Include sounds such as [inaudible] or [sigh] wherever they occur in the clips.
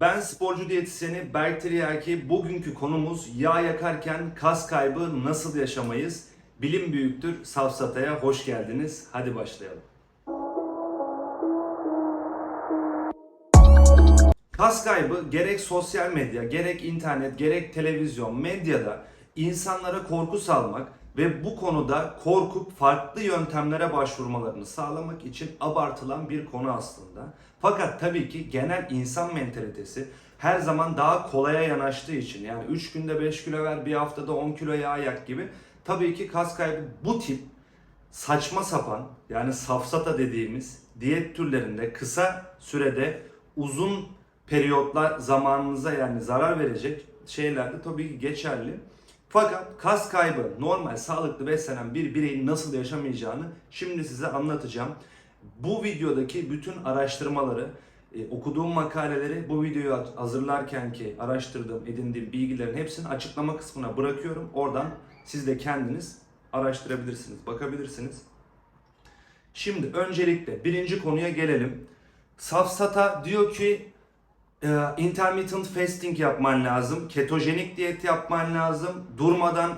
Ben sporcu diyetisyeni Berk Tiryaki. Bugünkü konumuz yağ yakarken kas kaybı nasıl yaşamayız? Bilim büyüktür safsataya hoş geldiniz. Hadi başlayalım. Kas kaybı gerek sosyal medya, gerek internet, gerek televizyon, medyada insanlara korku salmak ve bu konuda korkup farklı yöntemlere başvurmalarını sağlamak için abartılan bir konu aslında. Fakat tabii ki genel insan mentalitesi her zaman daha kolaya yanaştığı için yani 3 günde 5 kilo ver, bir haftada 10 kilo yağ yak gibi tabii ki kas kaybı bu tip saçma sapan yani safsata dediğimiz diyet türlerinde kısa sürede uzun periyotlar zamanınıza yani zarar verecek şeylerde tabii ki geçerli. Fakat kas kaybı normal sağlıklı beslenen bir bireyin nasıl yaşamayacağını şimdi size anlatacağım. Bu videodaki bütün araştırmaları, e, okuduğum makaleleri bu videoyu hazırlarken ki araştırdığım, edindiğim bilgilerin hepsini açıklama kısmına bırakıyorum. Oradan siz de kendiniz araştırabilirsiniz, bakabilirsiniz. Şimdi öncelikle birinci konuya gelelim. Safsata diyor ki e, intermittent fasting yapman lazım, ketojenik diyet yapman lazım, durmadan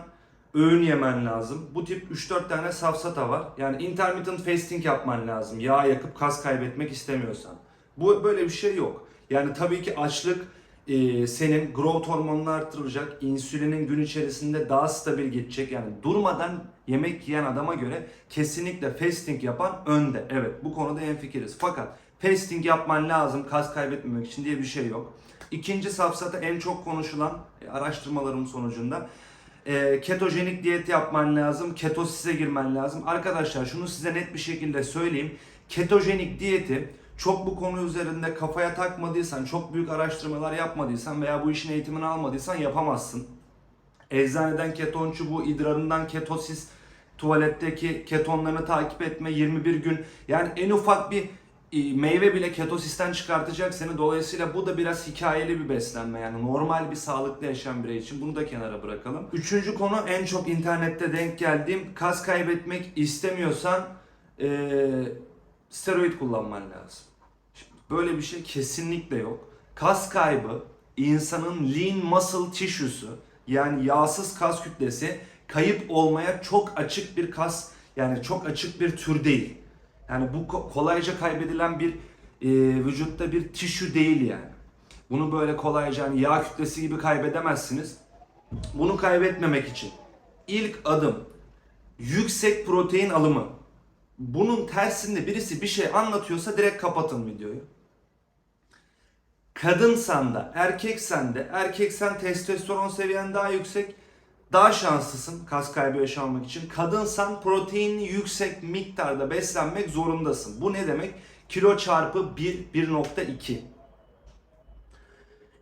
öğün yemen lazım. Bu tip 3-4 tane safsata var. Yani intermittent fasting yapman lazım. Yağ yakıp kas kaybetmek istemiyorsan. Bu böyle bir şey yok. Yani tabii ki açlık e, senin growth hormonunu arttıracak. insülinin gün içerisinde daha stabil gidecek. Yani durmadan yemek yiyen adama göre kesinlikle fasting yapan önde. Evet bu konuda hemfikiriz. Fakat fasting yapman lazım kas kaybetmemek için diye bir şey yok. İkinci safsata en çok konuşulan e, araştırmalarım sonucunda e, ketojenik diyet yapman lazım. Ketosise girmen lazım. Arkadaşlar şunu size net bir şekilde söyleyeyim. Ketojenik diyeti çok bu konu üzerinde kafaya takmadıysan, çok büyük araştırmalar yapmadıysan veya bu işin eğitimini almadıysan yapamazsın. Eczaneden keton çubuğu, idrarından ketosis, tuvaletteki ketonlarını takip etme 21 gün. Yani en ufak bir meyve bile ketosisten çıkartacak seni. Dolayısıyla bu da biraz hikayeli bir beslenme. Yani normal bir sağlıklı yaşam birey için bunu da kenara bırakalım. Üçüncü konu en çok internette denk geldiğim kas kaybetmek istemiyorsan e, steroid kullanman lazım. Şimdi böyle bir şey kesinlikle yok. Kas kaybı insanın lean muscle tissue'su yani yağsız kas kütlesi kayıp olmaya çok açık bir kas yani çok açık bir tür değil. Yani bu ko- kolayca kaybedilen bir e, vücutta bir tissue değil yani. Bunu böyle kolayca hani yağ kütlesi gibi kaybedemezsiniz. Bunu kaybetmemek için ilk adım yüksek protein alımı. Bunun tersinde birisi bir şey anlatıyorsa direkt kapatın videoyu. Kadınsan da erkeksen de erkeksen testosteron seviyen daha yüksek daha şanslısın kas kaybı yaşamak için. Kadınsan proteinli yüksek miktarda beslenmek zorundasın. Bu ne demek? Kilo çarpı 1, 1.2.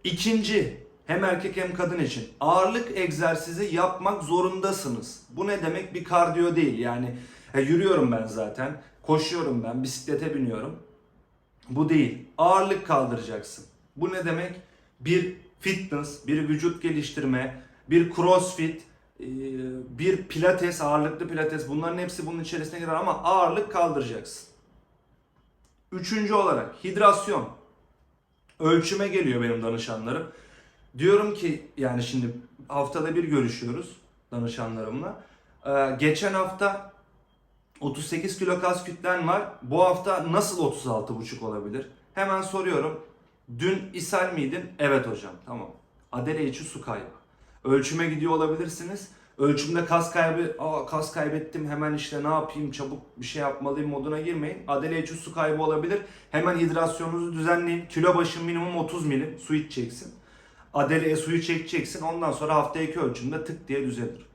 İkinci, hem erkek hem kadın için ağırlık egzersizi yapmak zorundasınız. Bu ne demek? Bir kardiyo değil. Yani e, yürüyorum ben zaten, koşuyorum ben, bisiklete biniyorum. Bu değil. Ağırlık kaldıracaksın. Bu ne demek? Bir fitness, bir vücut geliştirme, bir crossfit, e, bir pilates, ağırlıklı pilates bunların hepsi bunun içerisine girer ama ağırlık kaldıracaksın. Üçüncü olarak hidrasyon. Ölçüme geliyor benim danışanlarım. Diyorum ki yani şimdi haftada bir görüşüyoruz danışanlarımla. Ee, geçen hafta 38 kilo kas kütlen var. Bu hafta nasıl 36,5 olabilir? Hemen soruyorum. Dün ishal miydin? Evet hocam. Tamam. Adele içi su kaybı. Ölçüme gidiyor olabilirsiniz. Ölçümde kas kaybı, aa kas kaybettim hemen işte ne yapayım çabuk bir şey yapmalıyım moduna girmeyin. Adele içi su kaybı olabilir. Hemen hidrasyonunuzu düzenleyin. Kilo başı minimum 30 milim su içeceksin. Adele'ye suyu çekeceksin. Ondan sonra hafta iki ölçümde tık diye düzelir.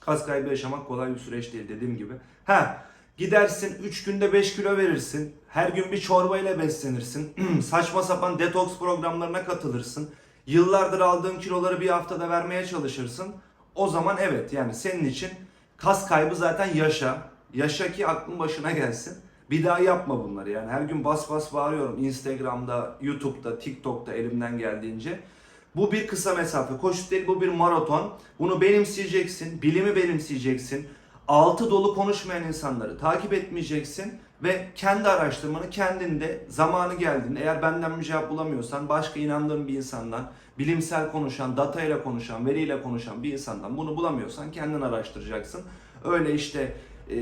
Kas kaybı yaşamak kolay bir süreç değil dediğim gibi. Ha gidersin 3 günde 5 kilo verirsin. Her gün bir çorba ile beslenirsin. [clears throat] Saçma sapan detoks programlarına katılırsın. Yıllardır aldığın kiloları bir haftada vermeye çalışırsın. O zaman evet yani senin için kas kaybı zaten yaşa. Yaşa ki aklın başına gelsin. Bir daha yapma bunları yani. Her gün bas bas bağırıyorum Instagram'da, YouTube'da, TikTok'ta elimden geldiğince. Bu bir kısa mesafe. Koşu değil bu bir maraton. Bunu benimseyeceksin. Bilimi benimseyeceksin. Altı dolu konuşmayan insanları takip etmeyeceksin. Ve kendi araştırmanı kendinde zamanı geldiğinde eğer benden bir cevap bulamıyorsan başka inandığın bir insandan, bilimsel konuşan, datayla konuşan, veriyle konuşan bir insandan bunu bulamıyorsan kendin araştıracaksın. Öyle işte e,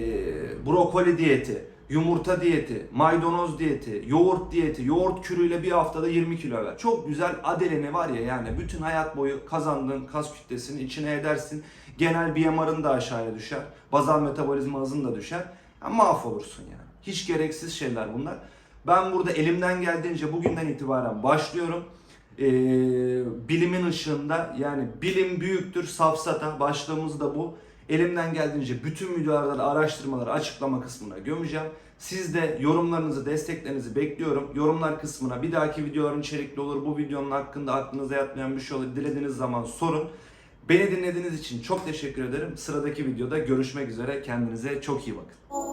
brokoli diyeti, yumurta diyeti, maydanoz diyeti, yoğurt diyeti, yoğurt kürüyle bir haftada 20 kilo ver. Çok güzel adeleni var ya yani bütün hayat boyu kazandığın kas kütlesini içine edersin. Genel BMR'ın da aşağıya düşer. Bazal metabolizma hızın da düşer. Ya mahvolursun yani. Hiç gereksiz şeyler bunlar. Ben burada elimden geldiğince bugünden itibaren başlıyorum. Ee, bilimin ışığında yani bilim büyüktür safsata başlığımız da bu. Elimden geldiğince bütün videolarda araştırmaları açıklama kısmına gömeceğim. Siz de yorumlarınızı, desteklerinizi bekliyorum. Yorumlar kısmına bir dahaki videoların içerikli olur. Bu videonun hakkında aklınıza yatmayan bir şey olur. Dilediğiniz zaman sorun. Beni dinlediğiniz için çok teşekkür ederim. Sıradaki videoda görüşmek üzere. Kendinize çok iyi bakın.